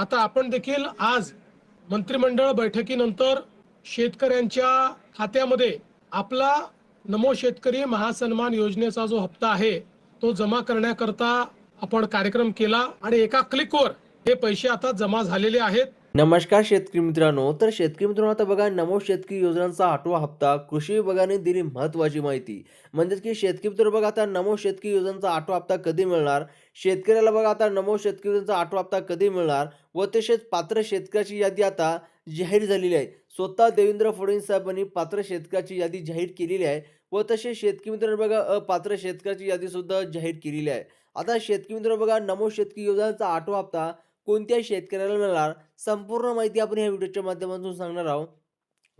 आता आपण देखील आज मंत्रिमंडळ बैठकीनंतर शेतकऱ्यांच्या खात्यामध्ये आपला नमो शेतकरी महासन्मान योजनेचा जो हप्ता आहे तो जमा करण्याकरता आपण कार्यक्रम केला आणि एका क्लिकवर हे पैसे आता जमा झालेले आहेत. नमस्कार शेतकरी मित्रांनो. तर शेतकरी मित्रांनो आता बघा नमो शेतकरी योजनांचा आठवा हप्ता कृषी विभागाने दिली महत्वाची माहिती. म्हणजेच की शेतकरी मित्र बघा आता नमो शेतकरी योजनांचा आठवा हप्ता कधी मिळणार? शेतकऱ्याला बघा आता नमो शेतकरी योजनांचा आठवा हप्ता कधी मिळणार? व तसेच पात्र शेतकऱ्याची यादी आता जाहीर झालेली आहे. स्वतः देवेंद्र फडणवीस साहेबांनी पात्र शेतकऱ्याची यादी जाहीर केलेली आहे. व तसेच शेतकरी मित्रांनो बघा अपात्र शेतकऱ्याची यादी सुद्धा जाहीर केलेली आहे. आता शेतकरी मित्र बघा नमो शेतकरी योजनांचा आठवा हप्ता कोणत्या शेतकऱ्याला मिळणार? संपूर्ण माहिती आपण या व्हिडिओच्या माध्यमातून सांगणार आहोत.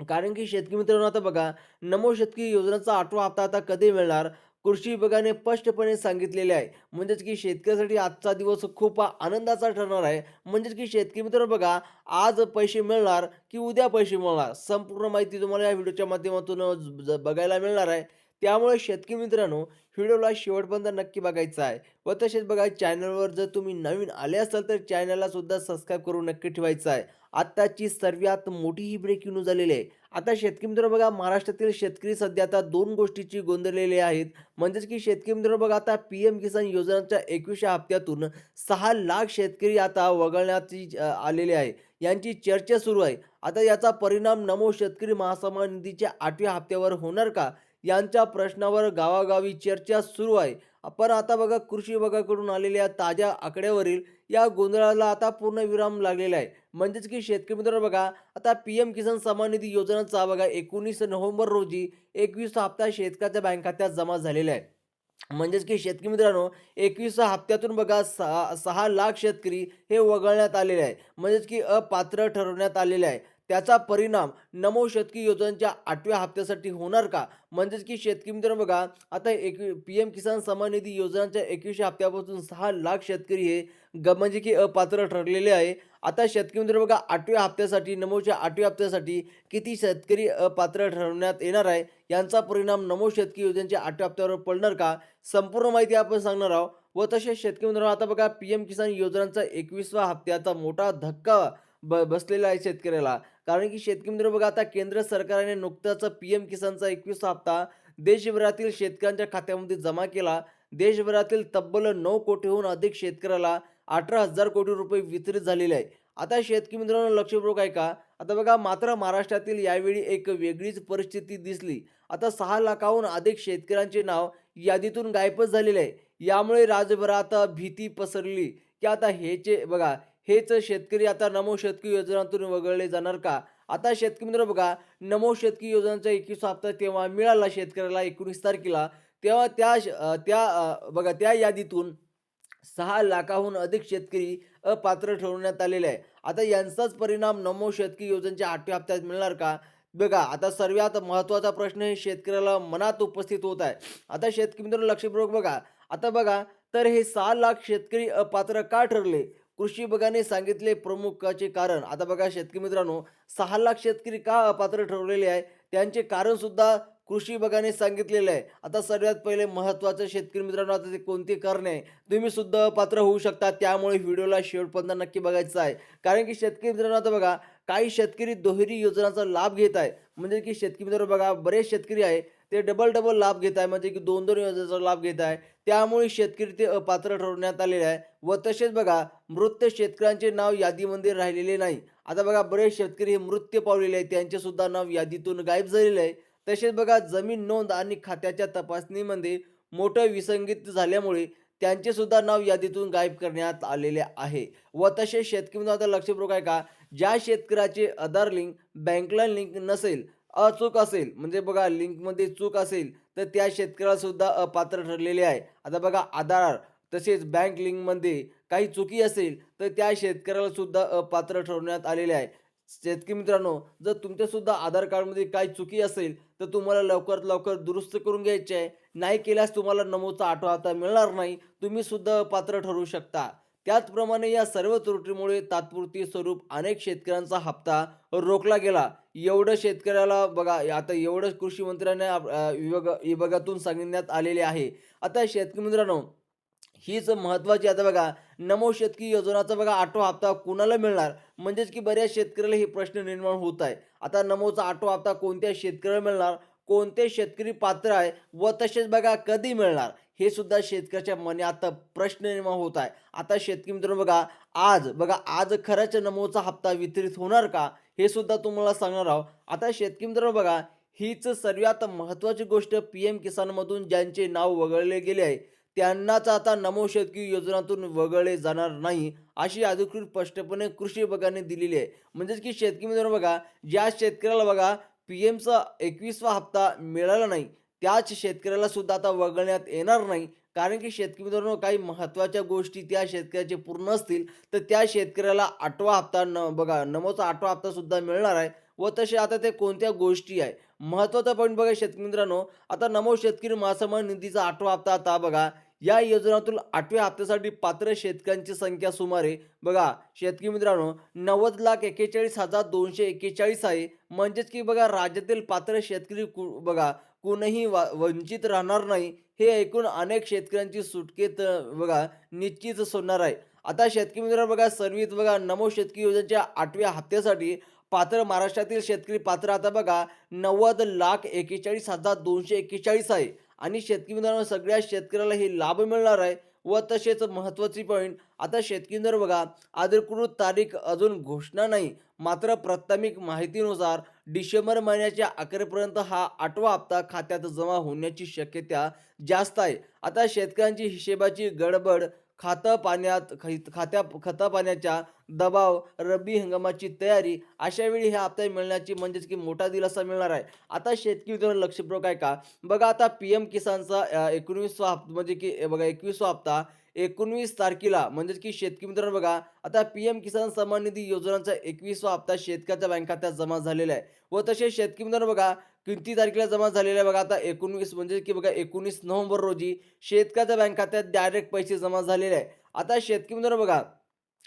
कारण की शेतकरी मित्रांनो आता बघा नमो शेतकरी योजनेचा आठवा हप्ता आता कधी मिळणार? कृषी विभागाने स्पष्टपणे सांगितलेले आहे. म्हणजेच की शेतकऱ्यासाठी आजचा दिवस खूप आनंदाचा ठरणार आहे. म्हणजेच की शेतकरी मित्रांनो बघा आज पैसे मिळणार की उद्या पैसे मिळणार? संपूर्ण माहिती तुम्हाला या व्हिडिओच्या माध्यमातून ज- बघायला मिळणार आहे. त्यामुळे शेतकरी मित्रांनो व्हिडिओला शेवटपर्यंत नक्की बघायचा आहे. व तसेच बघा चॅनलवर जर तुम्ही नवीन आले असाल तर चॅनलला सुद्धा सबस्क्राईब करून नक्की ठेवायचं आहे. आत्ताची सर्वात मोठी ही ब्रेकिंग न्यूज आलेली आहे. आता शेतकरी मित्र बघा महाराष्ट्रातील शेतकरी सध्या आता दोन गोष्टीची गोंधळलेले आहेत. म्हणजेच की शेतकरी मित्र बघा आता पी एम किसान योजनांच्या एकवीसच्या हप्त्यातून सहा लाख शेतकरी आता वगळण्याची आलेले आहे. यांची चर्चा सुरू आहे. आता याचा परिणाम नमो शेतकरी महासन्मान निधीच्या आठव्या हप्त्यावर होणार का? यांच्या प्रश्नावर गावागावी चर्चा सुरू आहे. पण आता बघा कृषी विभागाकडून आलेल्या ताज्या आकड्यावरील या गोंधळाला आता पूर्ण विराम लागलेला आहे. म्हणजेच की शेतकरी मित्रांनो बघा आता पी एम किसान सन्मान निधी योजनांचा बघा एकोणीस नोव्हेंबर रोजी एकवीस हप्ता शेतकऱ्याच्या बँक खात्यात जमा झालेला आहे. म्हणजेच की शेतकरी मित्रांनो एकवीस हप्त्यातून बघा सहा सहा लाख शेतकरी हे वगळण्यात आलेले आहे. म्हणजेच की अपात्र ठरवण्यात आलेले आहे. त्याचा परिणाम नमो शेतकी योजनेच्या आठव्या हप्त्यासाठी होणार का? म्हणजेच की शेतकरी मित्र बघा आता एक पी एम किसान सन्मान निधी योजनांच्या एकवीसशे हप्त्यापासून सहा लाख शेतकरी हे ग म्हणजे की अपात्र ठरलेले आहे. आता शेतकरी मित्र बघा आठव्या हप्त्यासाठी नमोच्या आठव्या हप्त्यासाठी किती शेतकरी अपात्र ठरवण्यात येणार आहे? यांचा परिणाम नमो शेतकी योजनेच्या आठव्या हप्त्यावर पडणार का? संपूर्ण माहिती आपण सांगणार आहोत. व तसेच शेतकरी मित्रांनो आता बघा पी एम किसान योजनांचा एकवीसवा हप्त्याचा मोठा धक्का ब बसलेला आहे शेतकऱ्याला. कारण की शेतकरी मित्र बघा आता केंद्र सरकारने नुकताच पी एम किसानचा एकवीस हप्ता देशभरातील शेतकऱ्यांच्या खात्यामध्ये जमा केला. देशभरातील तब्बल नऊ कोटीहून अधिक शेतकऱ्याला अठरा हजार कोटी रुपये वितरित झालेले आहे. आता शेतकरी मित्रांनो लक्षपूर्वक आहे का आता बघा मात्र महाराष्ट्रातील यावेळी एक वेगळीच परिस्थिती दिसली. आता सहा लाखाहून अधिक शेतकऱ्यांचे नाव यादीतून गायबच झालेले आहे. यामुळे राज्यभरात भीती पसरली. की आता हेचे बघा हेच शेतकरी आता नमो शेतकरी योजनातून वगळले जाणार का? आता शेतकरी मित्र बघा नमो शेतकरी योजनांचा एकवीस हप्ता तेव्हा मिळाला शेतकऱ्याला एकोणीस तारखेला. तेव्हा त्या श- त्या बघा त्या यादीतून सहा लाखाहून अधिक शेतकरी अपात्र ठरवण्यात आलेले आहे. आता यांचाच परिणाम नमो शेतकरी योजनेच्या आठव्या हप्त्यात मिळणार का? बघा आता सर्वात महत्त्वाचा प्रश्न हे शेतकऱ्याला मनात उपस्थित होत आहे. आता शेतकरी मित्रांनो लक्षपूर्वक बघा. आता बघा तर हे सहा लाख शेतकरी अपात्र का ठरले? कृषी विभागाने सांगितले प्रमुखाचे कारण. आता बघा शेतकरी मित्रांनो सहा लाख शेतकरी का अपात्र ठरवलेले आहे? त्यांचे कारण सुद्धा कृषी विभागाने सांगितलेलं आहे. आता सर्वात पहिले महत्त्वाचं शेतकरी मित्रांनो आता ते कोणते कारण आहे? तुम्ही सुद्धा अपात्र होऊ शकता. त्यामुळे व्हिडिओला शेवटपर्यंत नक्की बघायचं आहे. कारण की शेतकरी मित्रांनो आता बघा काही शेतकरी दुहेरी योजनांचा लाभ घेत आहे. म्हणजे की शेतकरी मित्र बघा बरेच शेतकरी आहे ते डबल डबल लाभ घेत आहे. म्हणजे की दोन दोन योजनेचा लाभ घेत आहे. त्यामुळे शेतकरी ते अपात्र ठरवण्यात आलेले आहे. व तसेच बघा मृत शेतकऱ्यांचे नाव यादीमध्ये राहिलेले नाही. आता बघा बरेच शेतकरी हे मृत्यू पावलेले आहेत. त्यांचे सुद्धा नाव यादीतून गायब झालेले आहे. तसेच बघा जमीन नोंद आणि खात्याच्या तपासणीमध्ये मोठं विसंगीत झाल्यामुळे त्यांचे सुद्धा नाव यादीतून गायब करण्यात आलेले आहे. व तसेच शेतकरी आता लक्षपूर्वक आहे का ज्या शेतकऱ्याचे आधार लिंक बँकला लिंक नसेल अचूक असेल म्हणजे बघा लिंकमध्ये चूक असेल तर त्या शेतकऱ्याला सुद्धा अपात्र ठरलेले आहे. आता बघा आधार तसेच बँक लिंकमध्ये काही चुकी असेल तर त्या शेतकऱ्याला सुद्धा अपात्र ठरवण्यात आलेले आहे. शेतकरी मित्रांनो जर तुमच्यासुद्धा आधार कार्डमध्ये काही चुकी असेल तर तुम्हाला लवकरात लवकर दुरुस्त करून घ्यायचे आहे. नाही केल्यास तुम्हाला नमूचा आठवा आता मिळणार नाही. तुम्हीसुद्धा पात्र ठरू शकता. त्याचप्रमाणे या सर्व त्रुटीमुळे तात्पुरती स्वरूप अनेक शेतकऱ्यांचा हप्ता रोखला गेला. एवढं शेतकऱ्याला बघा आता एवढं कृषी मंत्र्यांना विभाग विभागातून सांगण्यात आलेले आहे. आता शेतकरी मित्रांनो हीच महत्त्वाची आता बघा नमो शेतकी योजनाचा बघा आठवा हप्ता कुणाला मिळणार? म्हणजेच की बऱ्याच शेतकऱ्याला हे प्रश्न निर्माण होत आहे. आता नमोचा आठवा हप्ता कोणत्या शेतकऱ्याला मिळणार? कोणते शेतकरी पात्र आहे? व तसेच बघा कधी मिळणार? हे सुद्धा शेतकऱ्याच्या मने आता प्रश्न निर्माण होत आहे. आता शेतकरी मित्रांनो बघा आज बघा आज खरंच नमोचा हप्ता वितरित होणार का? हे सुद्धा तुम्हाला सांगणार आहोत. आता शेतकरी मित्रांनो बघा हीच सर्वात महत्त्वाची गोष्ट पी एम किसानमधून ज्यांचे नाव वगळले गेले आहे. त्यांनाच आता नमो शेतकी योजनातून वगळले जाणार नाही अशी अधिकृत स्पष्टपणे कृषी विभागाने दिलेली आहे. म्हणजेच की शेतकरी मित्रांनो बघा ज्या शेतकऱ्याला बघा पी एमचा एकवीसवा हप्ता मिळाला नाही त्याच शेतकऱ्याला सुद्धा आता वगळण्यात येणार नाही. कारण की शेतकरी मित्रांनो काही महत्त्वाच्या गोष्टी त्या शेतकऱ्याचे पूर्ण असतील तर त्या शेतकऱ्याला आठवा हप्ता न बघा नमोचा आठवा हप्ता सुद्धा मिळणार आहे. व तसे आता ते कोणत्या गोष्टी आहे? महत्त्वाचा पॉईंट बघा शेतकरी मित्रांनो आता नमो शेतकरी महासन्मान निधीचा आठवा हप्ता आता बघा. या योजनातून आठव्या हप्त्यासाठी पात्र शेतकऱ्यांची संख्या सुमारे बघा शेतकरी मित्रांनो नव्वद लाख एक्केचाळीस हजार दोनशे एक्केचाळीस आहे. म्हणजेच की बघा राज्यातील पात्र शेतकरी कु बघा कुणीही वा वंचित राहणार नाही. हे ऐकून अनेक शेतकऱ्यांची सुटकेत बघा निश्चित होणार आहे. आता शेतकरी मित्रांनो बघा सर्वित बघा नमो शेतकरी योजनेच्या आठव्या हप्त्यासाठी पात्र महाराष्ट्रातील शेतकरी पात्र आता बघा नव्वद लाख एकेचाळीस हजार दोनशे एक्केचाळीस आहे. आणि शेतकरी मित्रांनो सगळ्या शेतकऱ्याला हे लाभ मिळणार आहे व तसेच महत्त्वाची पॉईंट आता शेतकरी मित्र बघा अधिकृत तारीख अजून घोषणा नाही. मात्र प्राथमिक माहितीनुसार डिसेंबर महिन्याच्या अखेरपर्यंत हा आठवा हप्ता खात्यात जमा होण्याची शक्यता जास्त आहे. आता शेतकऱ्यांची हिशेबाची गडबड खातं पाण्यात खै- खात्या खता पाण्याच्या दबाव रब्बी हंगामाची तयारी अशा वेळी ह्या मिळण्याची म्हणजेच की मोठा दिलासा मिळणार आहे. आता शेतकरी मित्रांनो लक्षपूर्वक आहे का बघा आता पी एम किसानचा एकोणवीसवा हप्ता म्हणजे की बघा एकवीसवा हप्ता एकोणवीस तारखेला. म्हणजेच की शेतकरी मित्रांनो बघा आता पी एम किसान सन्मान निधी योजनांचा एकवीसवा हप्ता शेतकऱ्याच्या बँक खात्यात जमा झालेला आहे. व तसे शेतकरी मित्रांनो बघा किती तारखेला जमा झालेला आहे बघा आता एकोणवीस म्हणजे की बघा एकोणीस नोव्हेंबर रोजी शेतकऱ्याच्या बँक खात्यात डायरेक्ट पैसे जमा झालेले आहे. आता शेतकरी मित्रांनो बघा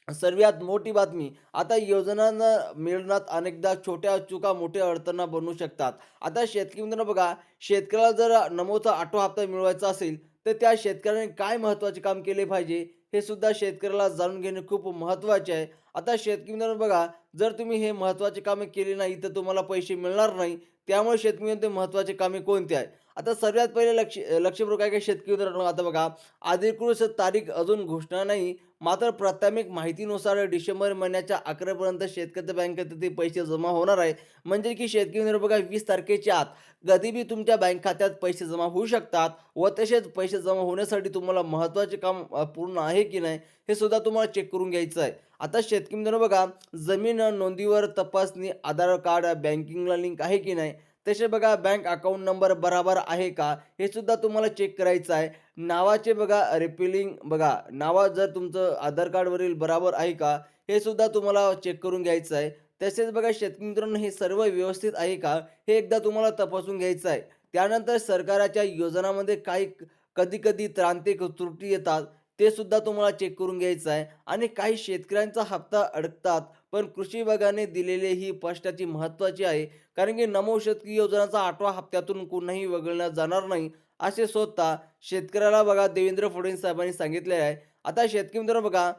सर्वात मोठी बातमी आता योजनांना मिळण्यात अनेकदा छोट्या चुका मोठ्या अडचणा बनू शकतात. आता शेतकरी मित्रांनो बघा शेतकऱ्याला जर नमोचा आठवा हप्ता मिळवायचा असेल तर त्या शेतकऱ्याने काय महत्त्वाचे काम केले पाहिजे हे सुद्धा शेतकऱ्याला जाणून घेणे खूप महत्त्वाचे आहे. आता शेतकरी मित्रांनो बघा जर तुम्ही हे महत्त्वाचे कामे केली नाही तर तुम्हाला पैसे मिळणार नाही. त्यामुळे शेतकरी ते महत्त्वाचे कामे कोणते आहे? आता सर्वात पहिले लक्ष लक्षपूर्वक आहे की शेतकरी मित्रांनो आता बघा. अधिकृत तारीख अजून घोषणा नाही. मात्र प्राथमिक माहितीनुसार डिसेंबर महिन्याच्या अकरापर्यंत शेतकरी बँकेत ते पैसे जमा होणार आहे. म्हणजे की शेतकरी मित्र बघा वीस तारखेच्या आत. कधीबी तुमच्या बँक खात्यात पैसे जमा होऊ शकतात व तसेच पैसे जमा होण्यासाठी तुम्हाला महत्त्वाचे काम पूर्ण आहे की नाही हे सुद्धा तुम्हाला चेक करून घ्यायचं आहे. आता शेतकरी मित्रांनो बघा जमीन नोंदीवर तपासणी आधार कार्ड बँकिंगला लिंक आहे की नाही? तसे बघा बँक अकाउंट नंबर बराबर आहे का? हे सुद्धा तुम्हाला चेक करायचं आहे. नावाचे बघा रिपिलिंग बघा नावा जर तुमचं आधार कार्डवरील बराबर आहे का? हे सुद्धा तुम्हाला चेक करून घ्यायचं आहे. तसेच बघा शेतकरी मित्रांनो हे सर्व व्यवस्थित आहे का? हे एकदा तुम्हाला तपासून घ्यायचं आहे. त्यानंतर सरकाराच्या योजनामध्ये काही कधी कधी त्रांतिक त्रुटी येतात. ते सुद्धा तुम्हाला चेक करून घ्यायचं आहे. आणि काही शेतकऱ्यांचा हप्ता अडकतात. पण कृषी विभागाने दिलेले ही स्पष्टाची महत्त्वाची आहे. कारण की नमो शेतकरी योजनाचा आठवा हप्त्यातून कुणाही वगळण्यात जाणार नाही असे स्वतः शेतकऱ्याला बघा देवेंद्र फडणवीस साहेबांनी सांगितले आहे. आता शेतकरी मित्र बघा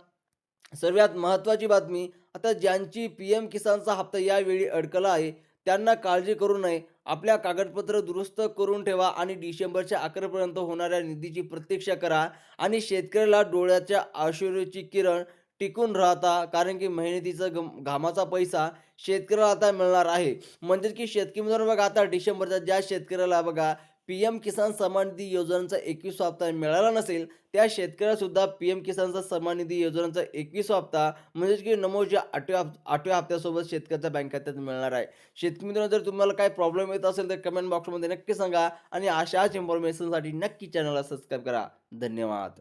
सर्वात महत्त्वाची बातमी आता ज्यांची पी एम किसानचा हप्ता यावेळी अडकला आहे त्यांना काळजी करू नये. आपल्या कागदपत्र दुरुस्त करून ठेवा आणि डिसेंबरच्या अखेरपर्यंत होणाऱ्या निधीची प्रतीक्षा करा आणि शेतकऱ्याला डोळ्याच्या आश्चर्याची किरण टिकून राहता कारण की मेहनतीचा गम घामाचा पैसा शेतकऱ्याला आता मिळणार आहे. म्हणजेच की शेतकरी मित्रांनो बघा आता डिसेंबरच्या ज्या शेतकऱ्याला बघा पी एम किसान सन्मान निधी योजनांचा एकवीस हप्ता मिळाला नसेल त्या शेतकऱ्यासुद्धा पी एम किसानचा सन्मान निधी योजनांचा एकवीस हप्ता म्हणजेच की नमोच्या आठव्या आठव्या हप्त्यासोबत शेतकऱ्याच्या बँक खात्यात मिळणार आहे. शेतकरी मित्रांनो जर तुम्हाला काय प्रॉब्लेम येत असेल तर कमेंट बॉक्समध्ये नक्की सांगा आणि अशाच इन्फॉर्मेशनसाठी नक्की चॅनलला सबस्क्राईब करा. धन्यवाद.